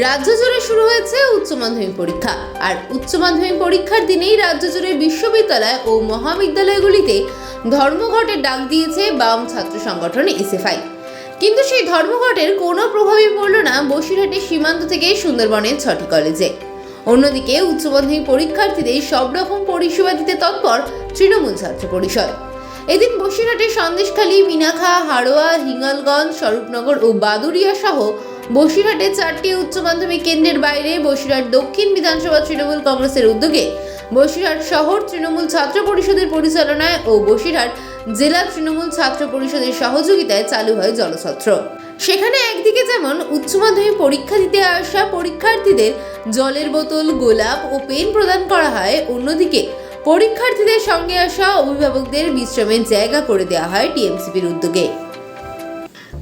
রাজ্য জুড়ে শুরু হয়েছে উচ্চ মাধ্যমিক পরীক্ষা। আর উচ্চ মাধ্যমিক পরীক্ষার দিনেই রাজ্য জুড়ে বিশ্ববিদ্যালয় ও মহাবিদ্যালয়গুলিতে ধর্মঘটের ডাক দিয়েছে বাম ছাত্র সংগঠন এসএফআই। কিন্তু সেই ধর্মঘটের কোনো প্রভাবই পড়ল না বসিরহাটের সীমান্ত থেকে সুন্দরবনের ছটি কলেজে। অন্যদিকে উচ্চ মাধ্যমিক পরীক্ষার্থীদের সব রকম পরিষেবা দিতে তৎপর তৃণমূল ছাত্র পরিষদ। এদিন বসিরহাটের সন্দেশখালী, মিনাখা, হাড়োয়া, হিঙ্গলগঞ্জ, স্বরূপনগর ও বাদুরিয়া সহ বসিরহাটে চারটি উচ্চ মাধ্যমিক কেন্দ্রের বাইরে বসিরহাট দক্ষিণ বিধানসভা তৃণমূল কংগ্রেসের উদ্যোগে বসিরহাট শহর তৃণমূল ছাত্র পরিষদের পরিচালনায় ও বসিরহাট জেলা তৃণমূল ছাত্র পরিষদের সহযোগিতায় চালু হয় জলছত্র সেখানে একদিকে যেমন উচ্চ মাধ্যমিক পরীক্ষা দিতে আসা পরীক্ষার্থীদের জলের বোতল, গোলাপ ও পেন প্রদান করা হয়। অন্যদিকে পরীক্ষার্থীদের সঙ্গে আসা অভিভাবকদের বিশ্রামের জায়গা করে দেওয়া হয় টিএমসিপির উদ্যোগে।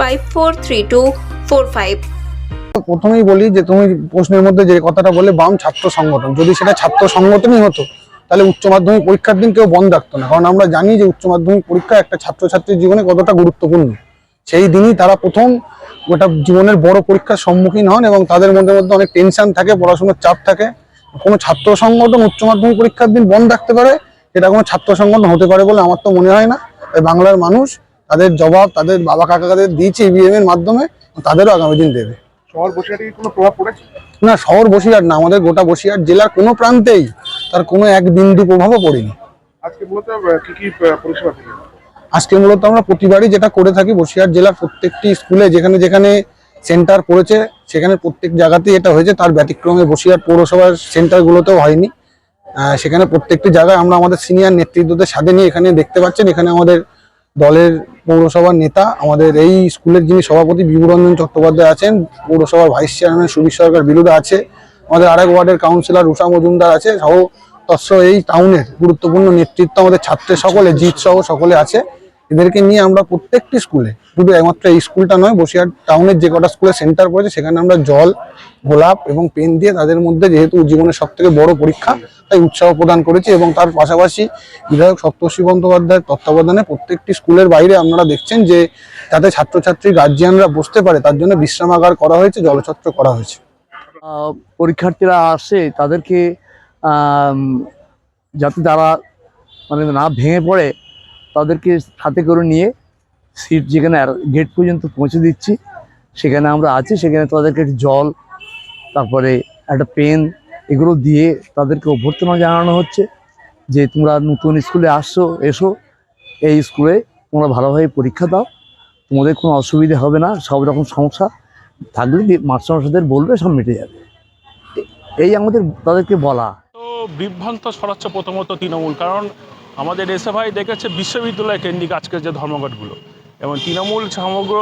five four three two four five প্রথমেই বলি যে তুমি প্রশ্নের মধ্যে যে কথাটা বলে বাম ছাত্র সংগঠন, যদি সেটা ছাত্র সংগঠনই হতো, তাহলে উচ্চ মাধ্যমিক পরীক্ষার দিন কেউ বন্ধ রাখতো না, কারণ আমরা জানি যে উচ্চ মাধ্যমিক পরীক্ষা একটা ছাত্রছাত্রীর জীবনে কতটা গুরুত্বপূর্ণ। সেই দিনই তারা প্রথম গোটা জীবনের বড় পরীক্ষার সম্মুখীন হন এবং তাদের মধ্যে মধ্যে অনেক টেনশন থাকে, পড়াশোনার চাপ থাকে। কোনো ছাত্র সংগঠন উচ্চ মাধ্যমিক পরীক্ষার দিন বন্ধ রাখতে পারে এটা কোনো ছাত্র সংগঠন হতে পারে বলে আমার তো মনে হয় না। তাই বাংলার মানুষ তাদের জবাব তাদের বাবা কাকাদের দিয়েছে ইভিএম এর মাধ্যমে তাদেরও আগামী দিন দেবে। শহর বসিরহাটে কোনো প্রভাব পড়েছে? না শহর বসিরহাট না আমাদের গোটা বসিরহাট জেলার কোনো প্রান্তেই তার কোনো এক বিন্দু প্রভাবও পড়েনি। আজকে মূলত কি কি পরিষেবা আজকে মূলত আমরা প্রতিবারই যেটা করে থাকি বসিরহাট জেলার প্রত্যেকটি স্কুলে যেখানে যেখানে সেন্টার পড়েছে সেখানে প্রত্যেক জায়গাতেই এটা হয়েছে। তার ব্যতিক্রমে বসিরহাট পৌরসভার সেন্টারগুলোতেও হয়নি। সেখানে প্রত্যেকটি জায়গায় আমরা আমাদের সিনিয়র নেতৃত্বদের সাথে নিয়ে এখানে দেখতে পাচ্ছেন। এখানে আমাদের দলের পৌরসভার নেতা, আমাদের এই স্কুলের যিনি সভাপতি বিভুরঞ্জন চট্টোপাধ্যায় আছেন, পৌরসভার ভাইস চেয়ারম্যান সুবীর সরকার বিরুদ্ধে আছে, আমাদের আরেক ওয়ার্ডের কাউন্সিলর রুষা মজুমদার আছে, সহ তৎস এই টাউনের গুরুত্বপূর্ণ নেতৃত্ব আমাদের ছাত্রের সকলে জিত সহ সকলে আছে। এদেরকে নিয়ে আমরা প্রত্যেকটি স্কুলে শুধু একমাত্র এই স্কুলটা নয়, বসিরহাট টাউনের যে কটা স্কুলে সেন্টার পড়েছে, সেখানে আমরা জল, গোলাপ এবং পেন দিয়ে তাদের মধ্যে যেহেতু জীবনের সব থেকে বড় পরীক্ষা, তাই উৎসাহ প্রদান করেছি এবং তার পাশাপাশি বিধায়ক সপ্তর্ষি বন্দ্যোপাধ্যায়ের তত্ত্বাবধানে প্রত্যেকটি স্কুলের বাইরে আপনারা দেখছেন যে যাতে ছাত্রছাত্রী, গার্জিয়ানরা বসতে পারে, তার জন্য বিশ্রামাগার করা হয়েছে, জলছত্র করা হয়েছে। পরীক্ষার্থীরা আসে, তাদেরকে যাতে তারা মানে না ভেঙে পড়ে, তাদেরকে সাথে করে নিয়ে সিট যেখানে গেট পর্যন্ত পৌঁছে দিচ্ছি, সেখানে আমরা আছি, সেখানে তাদেরকে জল, তারপরে একটা পেন এগুলো দিয়ে তাদেরকে অভ্যর্থনা জানানো হচ্ছে যে তোমরা নতুন স্কুলে আসছো এসো, এই স্কুলে তোমরা ভালোভাবে পরীক্ষা দাও, তোমাদের কোনো অসুবিধা হবে না, সব রকম সমস্যা থাকলে মাস্টারমশাইদের বলবে, সব মিটে যাবে। এই আমাদের, তাদেরকে বলা। তো বিভ্রান্ত ছড়াচ্ছে প্রথমত তৃণমূল, কারণ আমাদের এসএফআই দেখেছে বিশ্ববিদ্যালয় কেন্দ্রিক আজকের যে ধর্মঘটগুলো। এবং তৃণমূল সমগ্র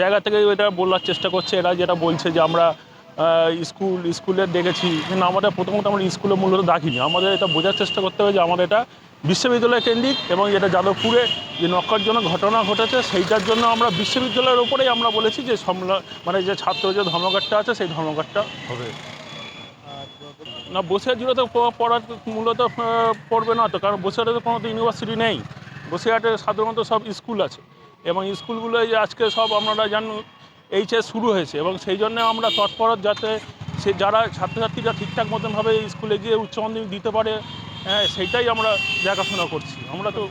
জায়গা থেকে এটা বলার চেষ্টা করছে। এরা যেটা বলছে যে আমরা স্কুল, স্কুলে দেখেছি, কিন্তু আমাদের প্রথমত আমরা স্কুলে মূলত ডাকিনি আমাদের এটা বোঝার চেষ্টা করতে হবে যে আমাদের এটা বিশ্ববিদ্যালয় কেন্দ্রিক এবং এটা যাদবপুরে যে নক্কারজনক ঘটনা ঘটেছে, সেইটার জন্য আমরা বিশ্ববিদ্যালয়ের ওপরেই আমরা বলেছি যে মানে যে ছাত্র যে ধর্মঘটটা আছে, সেই ধর্মঘটটা হবে। না, বসিরহাট জুড়ে তো পড়ার মূলত পড়বে না তো, কারণ বসিরহাটে তো কোনো তো ইউনিভার্সিটি নেই। বসিরহাটে সাধারণত সব স্কুল আছে এবং স্কুলগুলো যে আজকে সব আপনারা জানুন এইচএস শুরু হয়েছে এবং সেই জন্য আমরা তৎপর যাতে সে যারা ছাত্রছাত্রীরা ঠিকঠাক মতনভাবে স্কুলে গিয়ে উচ্চ মাধ্যমিক দিতে পারে হ্যাঁ সেইটাই আমরা দেখাশোনা করছি। আমরা তো